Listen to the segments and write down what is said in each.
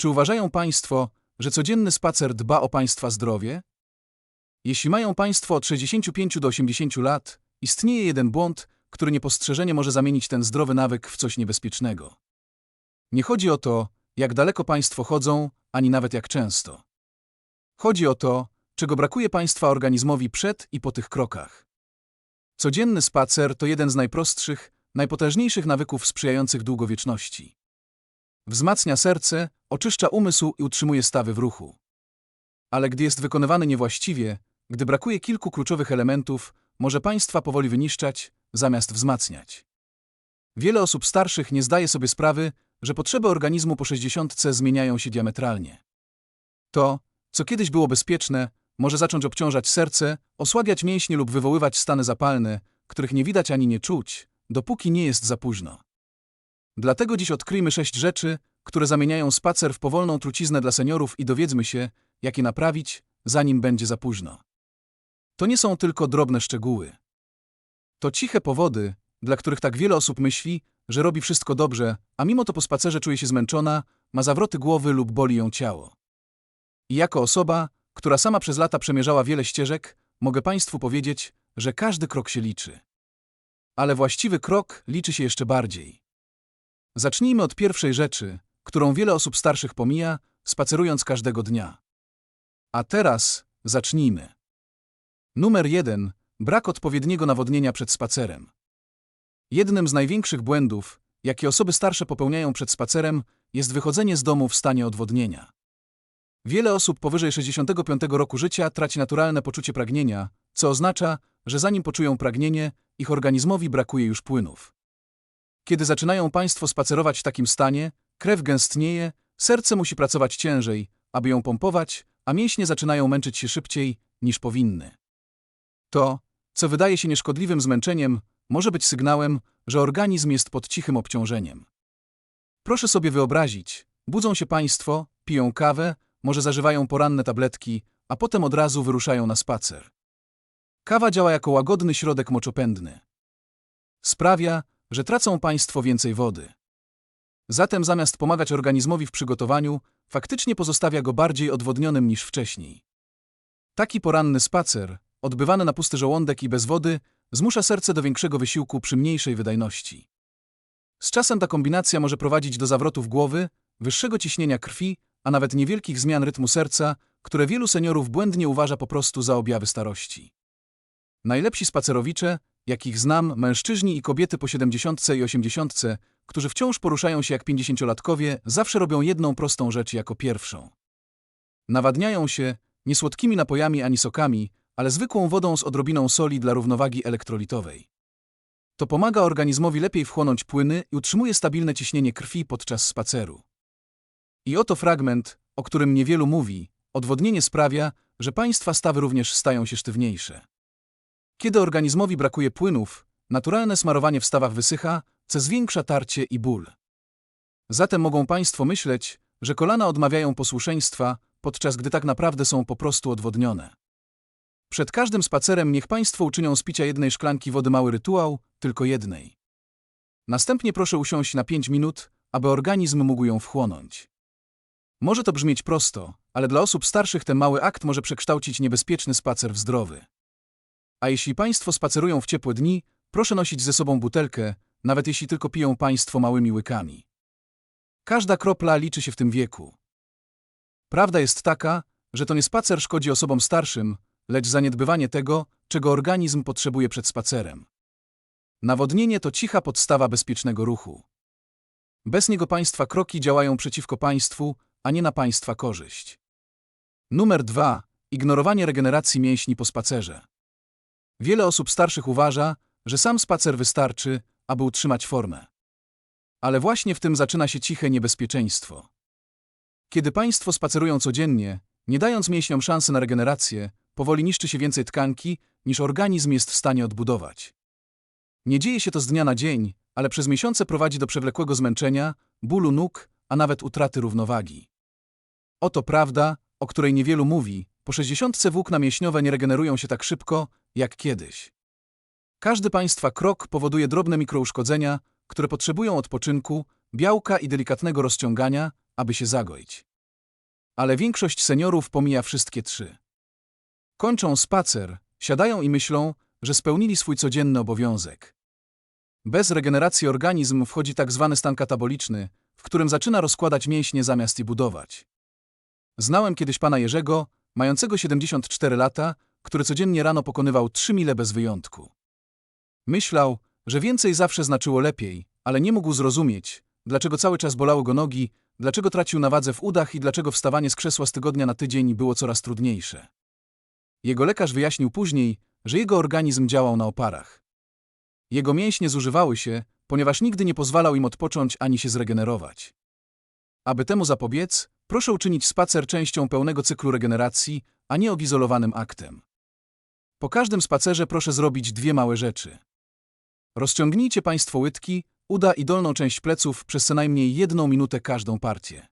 Czy uważają Państwo, że codzienny spacer dba o Państwa zdrowie? Jeśli mają Państwo od 65 do 80 lat, istnieje jeden błąd, który niepostrzeżenie może zamienić ten zdrowy nawyk w coś niebezpiecznego. Nie chodzi o to, jak daleko Państwo chodzą, ani nawet jak często. Chodzi o to, czego brakuje Państwa organizmowi przed i po tych krokach. Codzienny spacer to jeden z najprostszych, najpotężniejszych nawyków sprzyjających długowieczności. Wzmacnia serce, oczyszcza umysł i utrzymuje stawy w ruchu. Ale gdy jest wykonywany niewłaściwie, gdy brakuje kilku kluczowych elementów, może Państwa powoli wyniszczać, zamiast wzmacniać. Wiele osób starszych nie zdaje sobie sprawy, że potrzeby organizmu po 60 zmieniają się diametralnie. To, co kiedyś było bezpieczne, może zacząć obciążać serce, osłabiać mięśnie lub wywoływać stany zapalne, których nie widać ani nie czuć, dopóki nie jest za późno. Dlatego dziś odkryjmy sześć rzeczy, które zamieniają spacer w powolną truciznę dla seniorów i dowiedzmy się, jak je naprawić, zanim będzie za późno. To nie są tylko drobne szczegóły. To ciche powody, dla których tak wiele osób myśli, że robi wszystko dobrze, a mimo to po spacerze czuje się zmęczona, ma zawroty głowy lub boli ją ciało. I jako osoba, która sama przez lata przemierzała wiele ścieżek, mogę Państwu powiedzieć, że każdy krok się liczy. Ale właściwy krok liczy się jeszcze bardziej. Zacznijmy od pierwszej rzeczy, którą wiele osób starszych pomija, spacerując każdego dnia. A teraz zacznijmy. Numer jeden. Brak odpowiedniego nawodnienia przed spacerem. Jednym z największych błędów, jakie osoby starsze popełniają przed spacerem, jest wychodzenie z domu w stanie odwodnienia. Wiele osób powyżej 65 roku życia traci naturalne poczucie pragnienia, co oznacza, że zanim poczują pragnienie, ich organizmowi brakuje już płynów. Kiedy zaczynają Państwo spacerować w takim stanie, krew gęstnieje, serce musi pracować ciężej, aby ją pompować, a mięśnie zaczynają męczyć się szybciej, niż powinny. To, co wydaje się nieszkodliwym zmęczeniem, może być sygnałem, że organizm jest pod cichym obciążeniem. Proszę sobie wyobrazić, budzą się Państwo, piją kawę, może zażywają poranne tabletki, a potem od razu wyruszają na spacer. Kawa działa jako łagodny środek moczopędny. Sprawia, że tracą Państwo więcej wody. Zatem zamiast pomagać organizmowi w przygotowaniu, faktycznie pozostawia go bardziej odwodnionym niż wcześniej. Taki poranny spacer, odbywany na pusty żołądek i bez wody, zmusza serce do większego wysiłku przy mniejszej wydajności. Z czasem ta kombinacja może prowadzić do zawrotów głowy, wyższego ciśnienia krwi, a nawet niewielkich zmian rytmu serca, które wielu seniorów błędnie uważa po prostu za objawy starości. Najlepsi spacerowicze, jakich znam, mężczyźni i kobiety po 70 i 80, którzy wciąż poruszają się jak pięćdziesięciolatkowie, zawsze robią jedną prostą rzecz jako pierwszą. Nawadniają się nie słodkimi napojami ani sokami, ale zwykłą wodą z odrobiną soli dla równowagi elektrolitowej. To pomaga organizmowi lepiej wchłonąć płyny i utrzymuje stabilne ciśnienie krwi podczas spaceru. I oto fragment, o którym niewielu mówi. Odwodnienie sprawia, że państwa stawy również stają się sztywniejsze. Kiedy organizmowi brakuje płynów, naturalne smarowanie w stawach wysycha, co zwiększa tarcie i ból. Zatem mogą Państwo myśleć, że kolana odmawiają posłuszeństwa, podczas gdy tak naprawdę są po prostu odwodnione. Przed każdym spacerem niech Państwo uczynią z picia jednej szklanki wody mały rytuał, tylko jednej. Następnie proszę usiąść na 5 minut, aby organizm mógł ją wchłonąć. Może to brzmieć prosto, ale dla osób starszych ten mały akt może przekształcić niebezpieczny spacer w zdrowy. A jeśli Państwo spacerują w ciepłe dni, proszę nosić ze sobą butelkę, nawet jeśli tylko piją Państwo małymi łykami. Każda kropla liczy się w tym wieku. Prawda jest taka, że to nie spacer szkodzi osobom starszym, lecz zaniedbywanie tego, czego organizm potrzebuje przed spacerem. Nawodnienie to cicha podstawa bezpiecznego ruchu. Bez niego Państwa kroki działają przeciwko Państwu, a nie na Państwa korzyść. Numer dwa. Ignorowanie regeneracji mięśni po spacerze. Wiele osób starszych uważa, że sam spacer wystarczy, aby utrzymać formę. Ale właśnie w tym zaczyna się ciche niebezpieczeństwo. Kiedy Państwo spacerują codziennie, nie dając mięśniom szansy na regenerację, powoli niszczy się więcej tkanki, niż organizm jest w stanie odbudować. Nie dzieje się to z dnia na dzień, ale przez miesiące prowadzi do przewlekłego zmęczenia, bólu nóg, a nawet utraty równowagi. Oto prawda, o której niewielu mówi, po 60 włókna mięśniowe nie regenerują się tak szybko, jak kiedyś. Każdy Państwa krok powoduje drobne mikrouszkodzenia, które potrzebują odpoczynku, białka i delikatnego rozciągania, aby się zagoić. ale większość seniorów pomija wszystkie trzy. Kończą spacer, siadają i myślą, że spełnili swój codzienny obowiązek. Bez regeneracji organizm wchodzi tak zwany stan kataboliczny, w którym zaczyna rozkładać mięśnie zamiast je budować. Znałem kiedyś pana Jerzego, mającego 74 lata, który codziennie rano pokonywał 3 mile bez wyjątku. Myślał, że więcej zawsze znaczyło lepiej, ale nie mógł zrozumieć, dlaczego cały czas bolały go nogi, dlaczego tracił na wadze w udach i dlaczego wstawanie z krzesła z tygodnia na tydzień było coraz trudniejsze. Jego lekarz wyjaśnił później, że jego organizm działał na oparach. Jego mięśnie zużywały się, ponieważ nigdy nie pozwalał im odpocząć ani się zregenerować. Aby temu zapobiec, proszę uczynić spacer częścią pełnego cyklu regeneracji, a nie odizolowanym aktem. Po każdym spacerze proszę zrobić dwie małe rzeczy. Rozciągnijcie Państwo łydki, uda i dolną część pleców przez co najmniej jedną minutę każdą partię.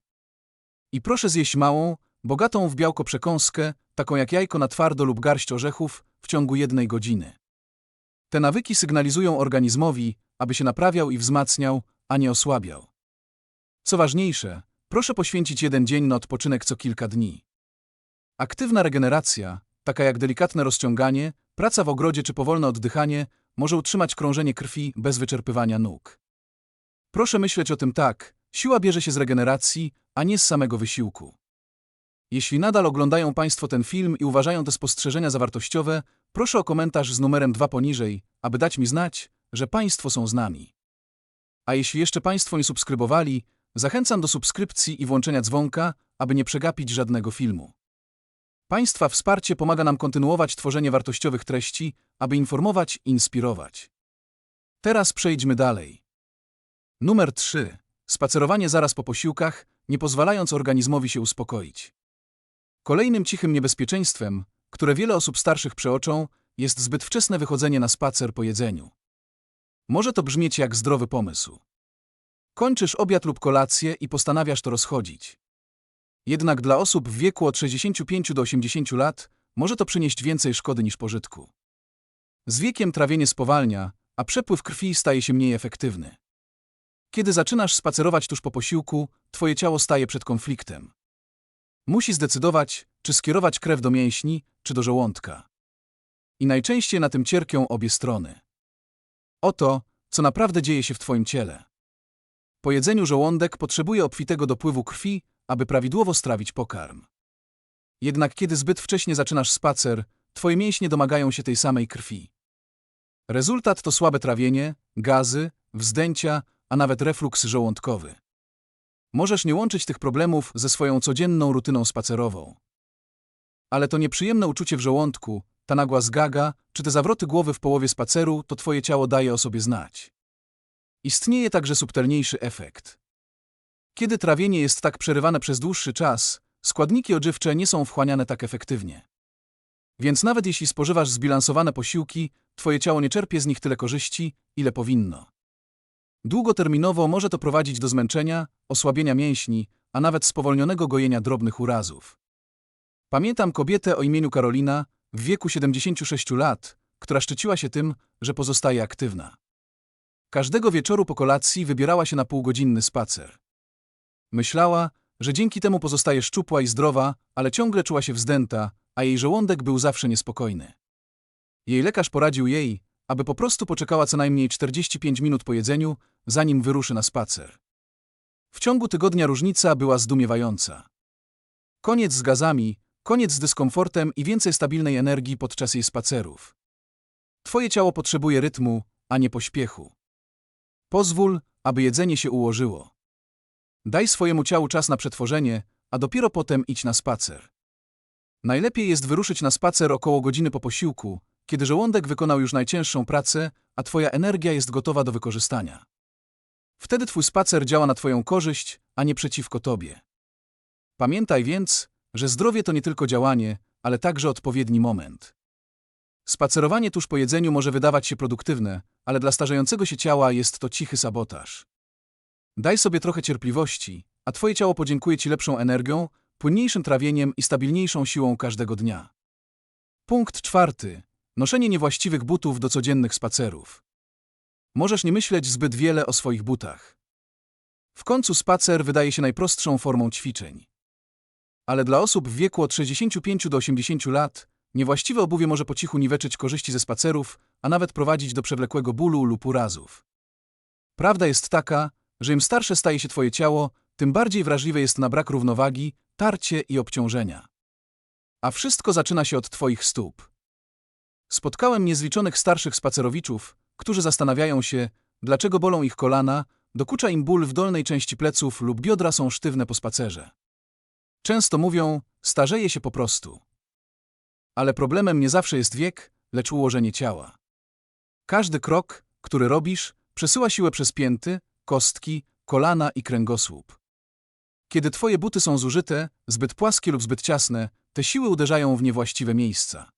I proszę zjeść małą, bogatą w białko przekąskę, taką jak jajko na twardo lub garść orzechów, w ciągu jednej godziny. Te nawyki sygnalizują organizmowi, aby się naprawiał i wzmacniał, a nie osłabiał. Co ważniejsze, proszę poświęcić jeden dzień na odpoczynek co kilka dni. Aktywna regeneracja, taka jak delikatne rozciąganie, praca w ogrodzie czy powolne oddychanie, może utrzymać krążenie krwi bez wyczerpywania nóg. Proszę myśleć o tym tak, siła bierze się z regeneracji, a nie z samego wysiłku. Jeśli nadal oglądają Państwo ten film i uważają te spostrzeżenia za wartościowe, proszę o komentarz z numerem 2 poniżej, aby dać mi znać, że Państwo są z nami. A jeśli jeszcze Państwo nie subskrybowali, zachęcam do subskrypcji i włączenia dzwonka, aby nie przegapić żadnego filmu. Państwa wsparcie pomaga nam kontynuować tworzenie wartościowych treści, aby informować i inspirować. Teraz przejdźmy dalej. Numer 3. Spacerowanie zaraz po posiłkach, nie pozwalając organizmowi się uspokoić. Kolejnym cichym niebezpieczeństwem, które wiele osób starszych przeoczą, jest zbyt wczesne wychodzenie na spacer po jedzeniu. Może to brzmieć jak zdrowy pomysł. Kończysz obiad lub kolację i postanawiasz to rozchodzić. Jednak dla osób w wieku od 65 do 80 lat może to przynieść więcej szkody niż pożytku. Z wiekiem trawienie spowalnia, a przepływ krwi staje się mniej efektywny. Kiedy zaczynasz spacerować tuż po posiłku, twoje ciało staje przed konfliktem. Musi zdecydować, czy skierować krew do mięśni, czy do żołądka. I najczęściej na tym cierpią obie strony. Oto, co naprawdę dzieje się w Twoim ciele. Po jedzeniu żołądek potrzebuje obfitego dopływu krwi, aby prawidłowo strawić pokarm. Jednak kiedy zbyt wcześnie zaczynasz spacer, Twoje mięśnie domagają się tej samej krwi. Rezultat to słabe trawienie, gazy, wzdęcia, a nawet refluks żołądkowy. Możesz nie łączyć tych problemów ze swoją codzienną rutyną spacerową. Ale to nieprzyjemne uczucie w żołądku, ta nagła zgaga, czy te zawroty głowy w połowie spaceru, to twoje ciało daje o sobie znać. Istnieje także subtelniejszy efekt. Kiedy trawienie jest tak przerywane przez dłuższy czas, składniki odżywcze nie są wchłaniane tak efektywnie. Więc nawet jeśli spożywasz zbilansowane posiłki, twoje ciało nie czerpie z nich tyle korzyści, ile powinno. Długoterminowo może to prowadzić do zmęczenia, osłabienia mięśni, a nawet spowolnionego gojenia drobnych urazów. Pamiętam kobietę o imieniu Karolina, w wieku 76 lat, która szczyciła się tym, że pozostaje aktywna. Każdego wieczoru po kolacji wybierała się na półgodzinny spacer. Myślała, że dzięki temu pozostaje szczupła i zdrowa, ale ciągle czuła się wzdęta, a jej żołądek był zawsze niespokojny. Jej lekarz poradził jej, aby po prostu poczekała co najmniej 45 minut po jedzeniu, zanim wyruszy na spacer. W ciągu tygodnia różnica była zdumiewająca. Koniec z gazami, koniec z dyskomfortem i więcej stabilnej energii podczas jej spacerów. Twoje ciało potrzebuje rytmu, a nie pośpiechu. Pozwól, aby jedzenie się ułożyło. Daj swojemu ciału czas na przetworzenie, a dopiero potem idź na spacer. Najlepiej jest wyruszyć na spacer około godziny po posiłku, kiedy żołądek wykonał już najcięższą pracę, a twoja energia jest gotowa do wykorzystania. Wtedy twój spacer działa na twoją korzyść, a nie przeciwko tobie. Pamiętaj więc, że zdrowie to nie tylko działanie, ale także odpowiedni moment. Spacerowanie tuż po jedzeniu może wydawać się produktywne, ale dla starzejącego się ciała jest to cichy sabotaż. Daj sobie trochę cierpliwości, a twoje ciało podziękuje ci lepszą energią, płynniejszym trawieniem i stabilniejszą siłą każdego dnia. Punkt czwarty. Noszenie niewłaściwych butów do codziennych spacerów. Możesz nie myśleć zbyt wiele o swoich butach. W końcu spacer wydaje się najprostszą formą ćwiczeń. Ale dla osób w wieku od 65 do 80 lat, niewłaściwe obuwie może po cichu niweczyć korzyści ze spacerów, a nawet prowadzić do przewlekłego bólu lub urazów. Prawda jest taka, że im starsze staje się twoje ciało, tym bardziej wrażliwe jest na brak równowagi, tarcie i obciążenia. A wszystko zaczyna się od twoich stóp. Spotkałem niezliczonych starszych spacerowiczów, którzy zastanawiają się, dlaczego bolą ich kolana, dokucza im ból w dolnej części pleców lub biodra są sztywne po spacerze. Często mówią, starzeje się po prostu. Ale problemem nie zawsze jest wiek, lecz ułożenie ciała. Każdy krok, który robisz, przesyła siłę przez pięty, kostki, kolana i kręgosłup. Kiedy twoje buty są zużyte, zbyt płaskie lub zbyt ciasne, te siły uderzają w niewłaściwe miejsca.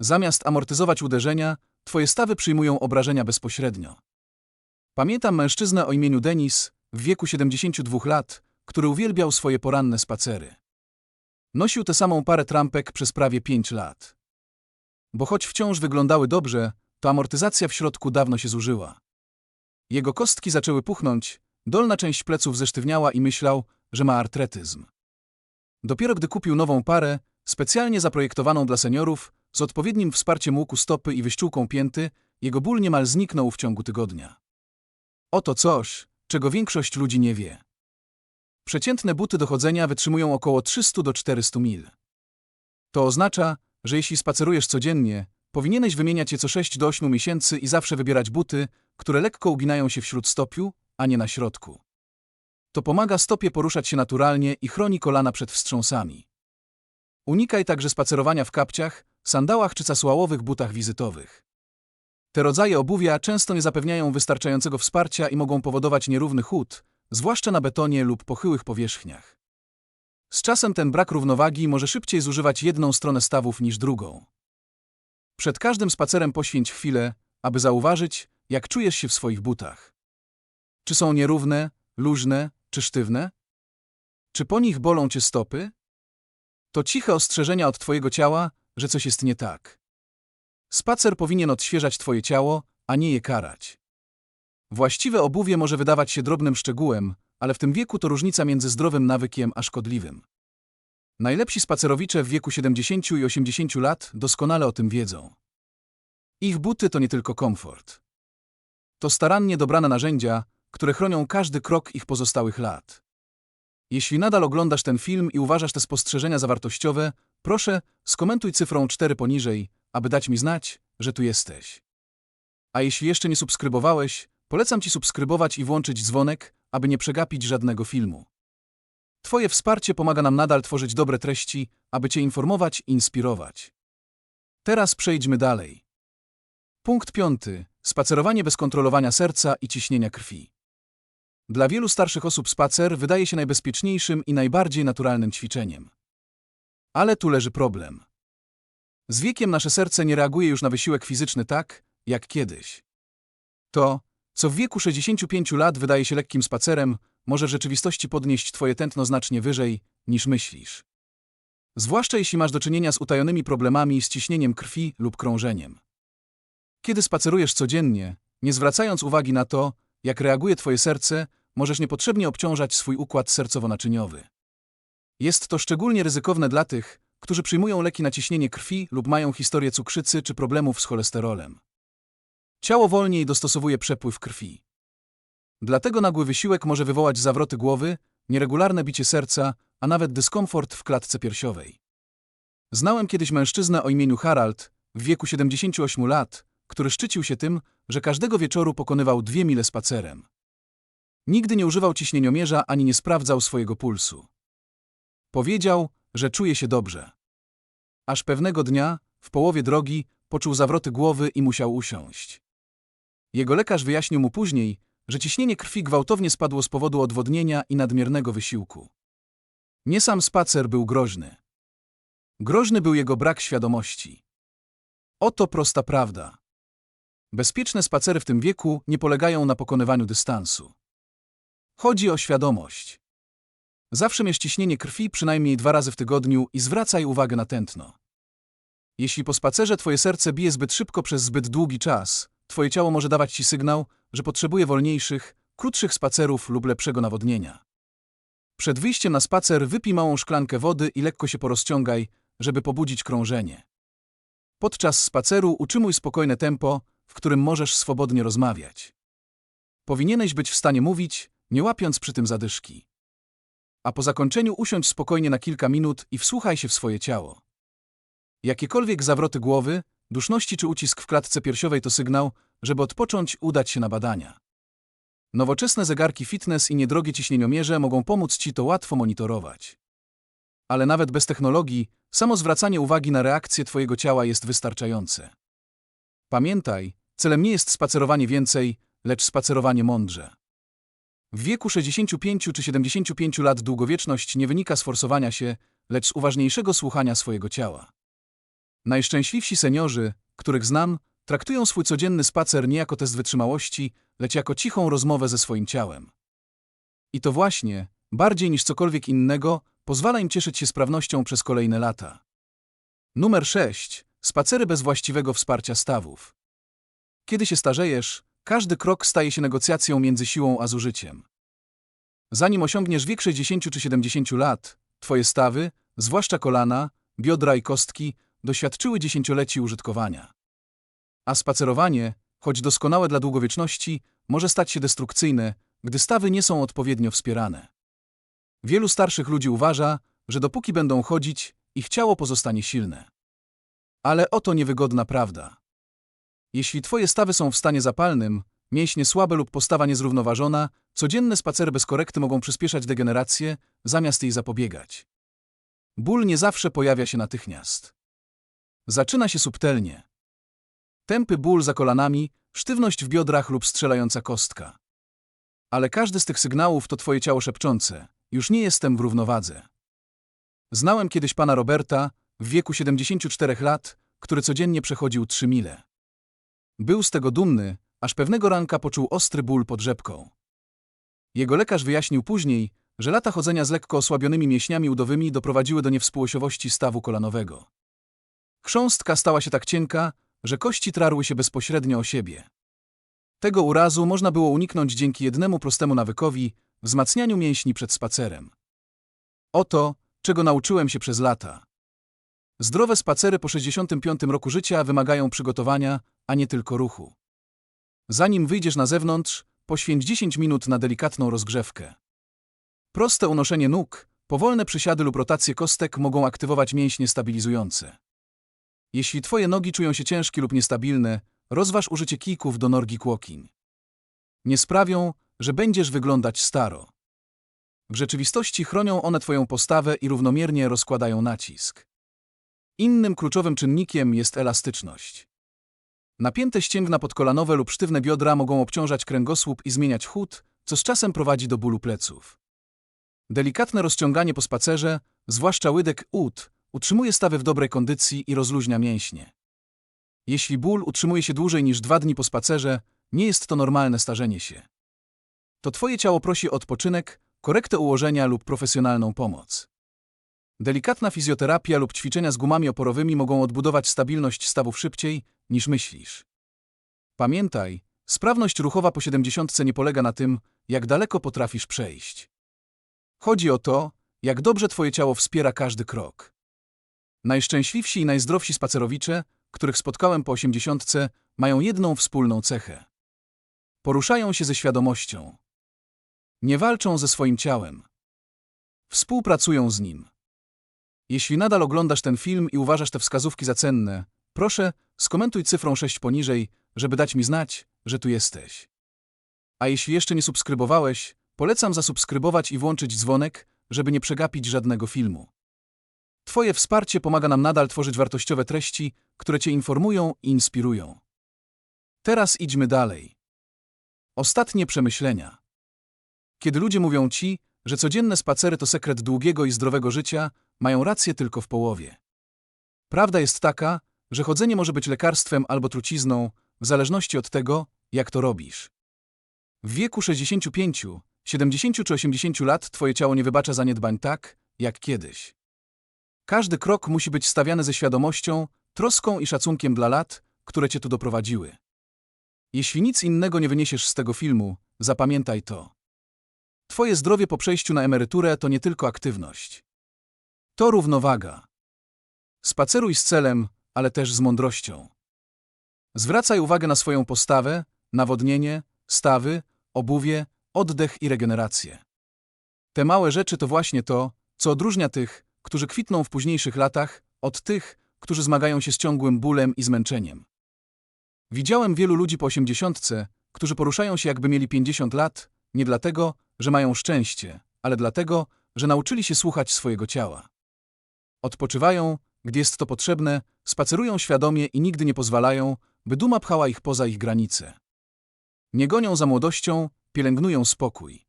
Zamiast amortyzować uderzenia, twoje stawy przyjmują obrażenia bezpośrednio. Pamiętam mężczyznę o imieniu Denis, w wieku 72 lat, który uwielbiał swoje poranne spacery. Nosił tę samą parę trampek przez prawie 5 lat. Bo choć wciąż wyglądały dobrze, to amortyzacja w środku dawno się zużyła. Jego kostki zaczęły puchnąć, dolna część pleców zesztywniała i myślał, że ma artretyzm. Dopiero gdy kupił nową parę, specjalnie zaprojektowaną dla seniorów, z odpowiednim wsparciem łuku stopy i wyściółką pięty, jego ból niemal zniknął w ciągu tygodnia. Oto coś, czego większość ludzi nie wie. Przeciętne buty do chodzenia wytrzymują około 300 do 400 mil. To oznacza, że jeśli spacerujesz codziennie, powinieneś wymieniać je co 6 do 8 miesięcy i zawsze wybierać buty, które lekko uginają się wśród stopiu, a nie na środku. To pomaga stopie poruszać się naturalnie i chroni kolana przed wstrząsami. Unikaj także spacerowania w kapciach, sandałach czy casłałowych butach wizytowych. Te rodzaje obuwia często nie zapewniają wystarczającego wsparcia i mogą powodować nierówny chód, zwłaszcza na betonie lub pochyłych powierzchniach. Z czasem ten brak równowagi może szybciej zużywać jedną stronę stawów niż drugą. Przed każdym spacerem poświęć chwilę, aby zauważyć, jak czujesz się w swoich butach. Czy są nierówne, luźne czy sztywne? Czy po nich bolą cię stopy? To ciche ostrzeżenia od twojego ciała, że coś jest nie tak. Spacer powinien odświeżać twoje ciało, a nie je karać. Właściwe obuwie może wydawać się drobnym szczegółem, ale w tym wieku to różnica między zdrowym nawykiem a szkodliwym. Najlepsi spacerowicze w wieku 70 i 80 lat doskonale o tym wiedzą. Ich buty to nie tylko komfort. To starannie dobrane narzędzia, które chronią każdy krok ich pozostałych lat. Jeśli nadal oglądasz ten film i uważasz te spostrzeżenia za wartościowe, proszę skomentuj cyfrą 4 poniżej, aby dać mi znać, że tu jesteś. A jeśli jeszcze nie subskrybowałeś, polecam Ci subskrybować i włączyć dzwonek, aby nie przegapić żadnego filmu. Twoje wsparcie pomaga nam nadal tworzyć dobre treści, aby Cię informować i inspirować. Teraz przejdźmy dalej. Punkt piąty. Spacerowanie bez kontrolowania serca i ciśnienia krwi. Dla wielu starszych osób spacer wydaje się najbezpieczniejszym i najbardziej naturalnym ćwiczeniem. Ale tu leży problem. Z wiekiem nasze serce nie reaguje już na wysiłek fizyczny tak, jak kiedyś. To, co w wieku 65 lat wydaje się lekkim spacerem, może rzeczywistości podnieść twoje tętno znacznie wyżej, niż myślisz. Zwłaszcza jeśli masz do czynienia z utajonymi problemami z ciśnieniem krwi lub krążeniem. Kiedy spacerujesz codziennie, nie zwracając uwagi na to, jak reaguje twoje serce, możesz niepotrzebnie obciążać swój układ sercowo-naczyniowy. Jest to szczególnie ryzykowne dla tych, którzy przyjmują leki na ciśnienie krwi lub mają historię cukrzycy czy problemów z cholesterolem. Ciało wolniej dostosowuje przepływ krwi. Dlatego nagły wysiłek może wywołać zawroty głowy, nieregularne bicie serca, a nawet dyskomfort w klatce piersiowej. Znałem kiedyś mężczyznę o imieniu Harald, w wieku 78 lat, który szczycił się tym, że każdego wieczoru pokonywał dwie mile spacerem. Nigdy nie używał ciśnieniomierza ani nie sprawdzał swojego pulsu. Powiedział, że czuje się dobrze. Aż pewnego dnia, w połowie drogi, poczuł zawroty głowy i musiał usiąść. Jego lekarz wyjaśnił mu później, że ciśnienie krwi gwałtownie spadło z powodu odwodnienia i nadmiernego wysiłku. Nie sam spacer był groźny. Groźny był jego brak świadomości. Oto prosta prawda. Bezpieczne spacery w tym wieku nie polegają na pokonywaniu dystansu. Chodzi o świadomość. Zawsze mierz ciśnienie krwi przynajmniej dwa razy w tygodniu i zwracaj uwagę na tętno. Jeśli po spacerze twoje serce bije zbyt szybko przez zbyt długi czas, twoje ciało może dawać ci sygnał, że potrzebuje wolniejszych, krótszych spacerów lub lepszego nawodnienia. Przed wyjściem na spacer wypij małą szklankę wody i lekko się porozciągaj, żeby pobudzić krążenie. Podczas spaceru utrzymuj spokojne tempo, w którym możesz swobodnie rozmawiać. Powinieneś być w stanie mówić, nie łapiąc przy tym zadyszki. A po zakończeniu usiądź spokojnie na kilka minut i wsłuchaj się w swoje ciało. Jakiekolwiek zawroty głowy, duszności czy ucisk w klatce piersiowej to sygnał, żeby odpocząć, udać się na badania. Nowoczesne zegarki fitness i niedrogie ciśnieniomierze mogą pomóc Ci to łatwo monitorować. Ale nawet bez technologii, samo zwracanie uwagi na reakcję Twojego ciała jest wystarczające. Pamiętaj, celem nie jest spacerowanie więcej, lecz spacerowanie mądrze. W wieku 65 czy 75 lat długowieczność nie wynika z forsowania się, lecz z uważniejszego słuchania swojego ciała. Najszczęśliwsi seniorzy, których znam, traktują swój codzienny spacer nie jako test wytrzymałości, lecz jako cichą rozmowę ze swoim ciałem. I to właśnie, bardziej niż cokolwiek innego, pozwala im cieszyć się sprawnością przez kolejne lata. Numer 6. Spacery bez właściwego wsparcia stawów. Kiedy się starzejesz, każdy krok staje się negocjacją między siłą a zużyciem. Zanim osiągniesz wiek 60 czy 70 lat, twoje stawy, zwłaszcza kolana, biodra i kostki, doświadczyły dziesięcioleci użytkowania. A spacerowanie, choć doskonałe dla długowieczności, może stać się destrukcyjne, gdy stawy nie są odpowiednio wspierane. Wielu starszych ludzi uważa, że dopóki będą chodzić, ich ciało pozostanie silne. Ale oto niewygodna prawda. Jeśli twoje stawy są w stanie zapalnym, mięśnie słabe lub postawa niezrównoważona, codzienne spacery bez korekty mogą przyspieszać degenerację, zamiast jej zapobiegać. Ból nie zawsze pojawia się natychmiast. Zaczyna się subtelnie. Tępy ból za kolanami, sztywność w biodrach lub strzelająca kostka. Ale każdy z tych sygnałów to twoje ciało szepczące. Już nie jestem w równowadze. Znałem kiedyś pana Roberta, w wieku 74 lat, który codziennie przechodził 3 mile. Był z tego dumny, aż pewnego ranka poczuł ostry ból pod rzepką. Jego lekarz wyjaśnił później, że lata chodzenia z lekko osłabionymi mięśniami udowymi doprowadziły do niewspółosiowości stawu kolanowego. Chrząstka stała się tak cienka, że kości trarły się bezpośrednio o siebie. Tego urazu można było uniknąć dzięki jednemu prostemu nawykowi wzmacnianiu mięśni przed spacerem. Oto, czego nauczyłem się przez lata. Zdrowe spacery po 65 roku życia wymagają przygotowania, a nie tylko ruchu. Zanim wyjdziesz na zewnątrz, poświęć 10 minut na delikatną rozgrzewkę. Proste unoszenie nóg, powolne przysiady lub rotacje kostek mogą aktywować mięśnie stabilizujące. Jeśli twoje nogi czują się ciężkie lub niestabilne, rozważ użycie kijków do norgi kłokiń. Nie sprawią, że będziesz wyglądać staro. W rzeczywistości chronią one twoją postawę i równomiernie rozkładają nacisk. Innym kluczowym czynnikiem jest elastyczność. Napięte ścięgna podkolanowe lub sztywne biodra mogą obciążać kręgosłup i zmieniać chód, co z czasem prowadzi do bólu pleców. Delikatne rozciąganie po spacerze, zwłaszcza łydek ud, utrzymuje stawy w dobrej kondycji i rozluźnia mięśnie. Jeśli ból utrzymuje się dłużej niż dwa dni po spacerze, nie jest to normalne starzenie się. To twoje ciało prosi o odpoczynek, korektę ułożenia lub profesjonalną pomoc. Delikatna fizjoterapia lub ćwiczenia z gumami oporowymi mogą odbudować stabilność stawów szybciej, niż myślisz. Pamiętaj, sprawność ruchowa po 70 nie polega na tym, jak daleko potrafisz przejść. Chodzi o to, jak dobrze twoje ciało wspiera każdy krok. Najszczęśliwsi i najzdrowsi spacerowicze, których spotkałem po 80, mają jedną wspólną cechę. Poruszają się ze świadomością. Nie walczą ze swoim ciałem. Współpracują z nim. Jeśli nadal oglądasz ten film i uważasz te wskazówki za cenne, proszę, skomentuj cyfrą 6 poniżej, żeby dać mi znać, że tu jesteś. A jeśli jeszcze nie subskrybowałeś, polecam zasubskrybować i włączyć dzwonek, żeby nie przegapić żadnego filmu. Twoje wsparcie pomaga nam nadal tworzyć wartościowe treści, które Cię informują i inspirują. Teraz idźmy dalej. Ostatnie przemyślenia. Kiedy ludzie mówią Ci, że codzienne spacery to sekret długiego i zdrowego życia, mają rację tylko w połowie. Prawda jest taka, że chodzenie może być lekarstwem albo trucizną, w zależności od tego, jak to robisz. W wieku 65, 70 czy 80 lat Twoje ciało nie wybacza zaniedbań tak, jak kiedyś. Każdy krok musi być stawiany ze świadomością, troską i szacunkiem dla lat, które cię tu doprowadziły. Jeśli nic innego nie wyniesiesz z tego filmu, zapamiętaj to. Twoje zdrowie po przejściu na emeryturę to nie tylko aktywność. To równowaga. Spaceruj z celem, ale też z mądrością. Zwracaj uwagę na swoją postawę, nawodnienie, stawy, obuwie, oddech i regenerację. Te małe rzeczy to właśnie to, co odróżnia tych, którzy kwitną w późniejszych latach, od tych, którzy zmagają się z ciągłym bólem i zmęczeniem. Widziałem wielu ludzi po osiemdziesiątce, którzy poruszają się jakby mieli 50 lat, nie dlatego, że mają szczęście, ale dlatego, że nauczyli się słuchać swojego ciała. Odpoczywają, gdy jest to potrzebne, spacerują świadomie i nigdy nie pozwalają, by duma pchała ich poza ich granice. Nie gonią za młodością, pielęgnują spokój.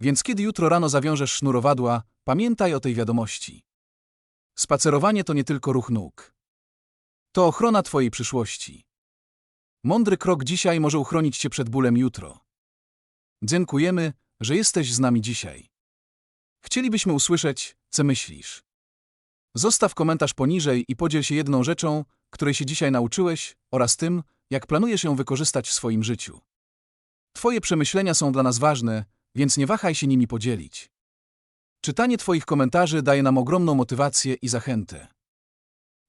Więc kiedy jutro rano zawiążesz sznurowadła, pamiętaj o tej wiadomości. Spacerowanie to nie tylko ruch nóg. To ochrona Twojej przyszłości. Mądry krok dzisiaj może uchronić Cię przed bólem jutro. Dziękujemy, że jesteś z nami dzisiaj. Chcielibyśmy usłyszeć, co myślisz. Zostaw komentarz poniżej i podziel się jedną rzeczą, której się dzisiaj nauczyłeś, oraz tym, jak planujesz ją wykorzystać w swoim życiu. Twoje przemyślenia są dla nas ważne, więc nie wahaj się nimi podzielić. Czytanie Twoich komentarzy daje nam ogromną motywację i zachętę.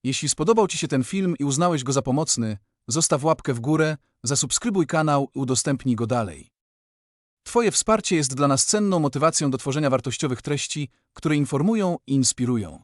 Jeśli spodobał Ci się ten film i uznałeś go za pomocny, zostaw łapkę w górę, zasubskrybuj kanał i udostępnij go dalej. Twoje wsparcie jest dla nas cenną motywacją do tworzenia wartościowych treści, które informują i inspirują.